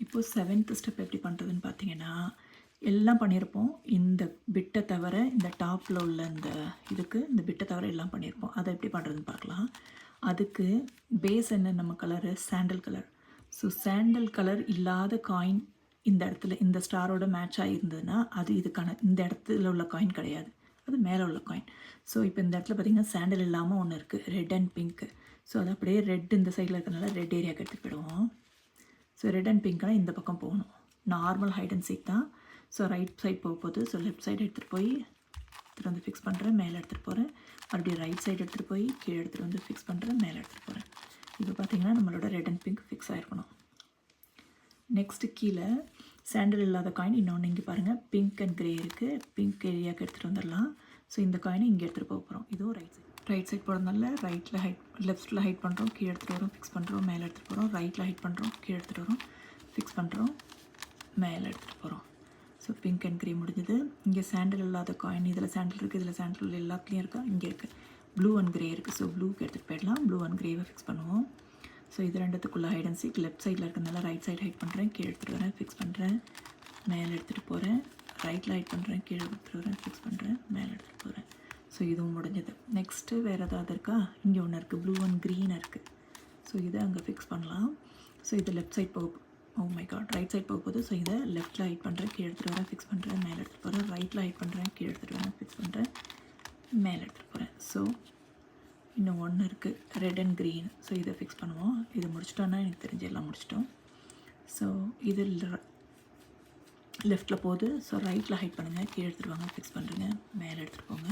இப்போது seventh step எப்படி பண்ணுறதுன்னு பார்த்தீங்கன்னா எல்லாம் பண்ணியிருப்போம் இந்த பிட்டை தவிர இந்த டாப்பில் உள்ள இந்த இதுக்கு இந்த பிட்டை தவிர எல்லாம் பண்ணியிருப்போம் அதை எப்படி பண்ணுறதுன்னு பார்க்கலாம் அதுக்கு பேஸ் என்ன? நம்ம colour sandal colour so sandal colour இல்லாத காயின் இந்த இடத்துல இந்த ஸ்டாரோட மேட்ச் ஆகியிருந்ததுன்னா அது இதுக்கான இந்த இடத்துல உள்ள காயின் கிடையாது. அது மேலே உள்ள காயின் ஸோ இப்போ இந்த இடத்துல பார்த்தீங்கன்னா சாண்டல் இல்லாமல் ஒன்று இருக்குது ரெட் அண்ட் பிங்க்கு ஸோ அது அப்படியே ரெட் இந்த சைடில் இருக்கிறனால ரெட் ஏரியாவுக்கு எடுத்துகிட்டு போயிடுவோம். ஸோ ரெட் அண்ட் பிங்க்னால் இந்த பக்கம் போகணும். நார்மல் ஹைட் அண்ட் சீக் தான். ஸோ ரைட் சைட் போக போகுது. ஸோ லெஃப்ட் சைடு எடுத்துகிட்டு போய் எடுத்துகிட்டு வந்து ஃபிக்ஸ் பண்ணுறேன் மேலே எடுத்துகிட்டு போகிறேன் மறுபடியும் ரைட் சைடு எடுத்துகிட்டு போய் கீழே எடுத்துகிட்டு வந்து ஃபிக்ஸ் பண்ணுறேன் மேலே எடுத்துகிட்டு போகிறேன் இப்போ பார்த்தீங்கன்னா நம்மளோட ரெட் அண்ட் பிங்க் ஃபிக்ஸ் ஆகிருக்கணும் நெக்ஸ்ட்டு கீழே சாண்டல் இல்லாத காயின் இன்னொன்று இங்கே பாருங்கள் பிங்க் அண்ட் க்ரே இருக்குது பிங்க் ஏரியாவுக்கு எடுத்துகிட்டு வந்துடலாம். ஸோ இந்த காயினை இங்கே எடுத்துகிட்டு போக போகிறோம் இதுவும் ரைட் சைட் ரைட் சைட் போடுறதுனால ரைட்டில் ஹைட் லெஃப்ட்டில் ஹைட் பண்ணுறோம் கீழே எடுத்துகிட்டு வரோம் ஃபிக்ஸ் பண்ணுறோம் மேலே எடுத்துகிட்டு போகிறோம் ரைட்டில் ஹைட் பண்ணுறோம் கீழே எடுத்துகிட்டு வரோம் ஃபிக்ஸ் பண்ணுறோம் மேலே எடுத்துகிட்டு போகிறோம் ஸோ பிங்க் அண்ட் க்ரீம் முடிஞ்சது. இங்கே சாண்டல் இல்லாத காயின் இதில் சாண்டில் இருக்குது இதில் சாண்டில் எல்லாத்துலேயும் இருக்கா? இங்கே இருக்குது ப்ளூ அண்ட் க்ரே இருக்குது ஸோ ப்ளூக்கு எடுத்துகிட்டு போயிடலாம். ப்ளூ அண்ட் க்ரேவை ஃபிக்ஸ் பண்ணுவோம். ஸோ இது ரெண்டுத்துக்குள்ளே ஹைட் அண்ட் சீக் லெஃப்ட் சைடில் இருக்கிறதுனால ரைட் சைடு ஹைட் பண்ணுறேன் கீழே எடுத்துகிட்டு வரேன் ஃபிக்ஸ் பண்ணுறேன் மேலே எடுத்துகிட்டு போகிறேன் ரைட்டில் ஹைட் பண்ணுறேன் கீழே எடுத்துகிட்டு வரேன் ஃபிக்ஸ் பண்ணுறேன் மேலே எடுத்துகிட்டு ஸோ இதுவும் முடிஞ்சது. நெக்ஸ்ட்டு வேறு ஏதாவது இருக்கா? இங்கே ஒன்று இருக்குது ப்ளூ அண்ட் க்ரீன் இருக்குது ஸோ இதை அங்கே ஃபிக்ஸ் பண்ணலாம். ஸோ இது லெஃப்ட் சைட் போக oh my God right side போக போது ஸோ இதை லெஃப்ட்டில் ஹைட் பண்ணுறேன் கீழே எடுத்துகிட்டு வரேன். ஃபிக்ஸ் பண்ணுறேன் மேலே எடுத்துகிட்டு போகிறேன் ரைட்டில் ஹைட் பண்ணுறேன் கீழே எடுத்துகிட்டு வரேன். ஃபிக்ஸ் பண்ணுறேன் மேலே எடுத்துகிட்டு போகிறேன் ஸோ இன்னும் ஒன்று இருக்குது ரெட் அண்ட் க்ரீன் ஸோ இதை ஃபிக்ஸ் பண்ணுவோம். இது முடிச்சிட்டோன்னா எனக்கு தெரிஞ்சு எல்லாம் முடிச்சிட்டோம். ஸோ இது லெஃப்ட்டில் போகுது. ஸோ ரைட்டில் ஹைட் பண்ணுங்கள் கீழே எடுத்துகிட்டு வாங்க. ஃபிக்ஸ் பண்ணுறேங்க மேலே எடுத்துகிட்டு போங்க.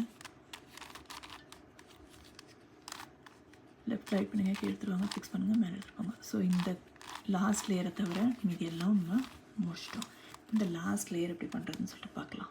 லெஃப்ட் ரைட் பண்ணுங்கள் கீழே எடுத்துகிட்டு ஃபிக்ஸ் பண்ணுங்கள் மேலே எடுத்துருவாங்க ஸோ இந்த லாஸ்ட் லேயரை தவிர மீதி எல்லாம் நம்ம முடிச்சிட்டோம். இந்த லாஸ்ட் லேயர் எப்படி பண்ணுறதுன்னு சொல்லிட்டு பார்க்கலாம்.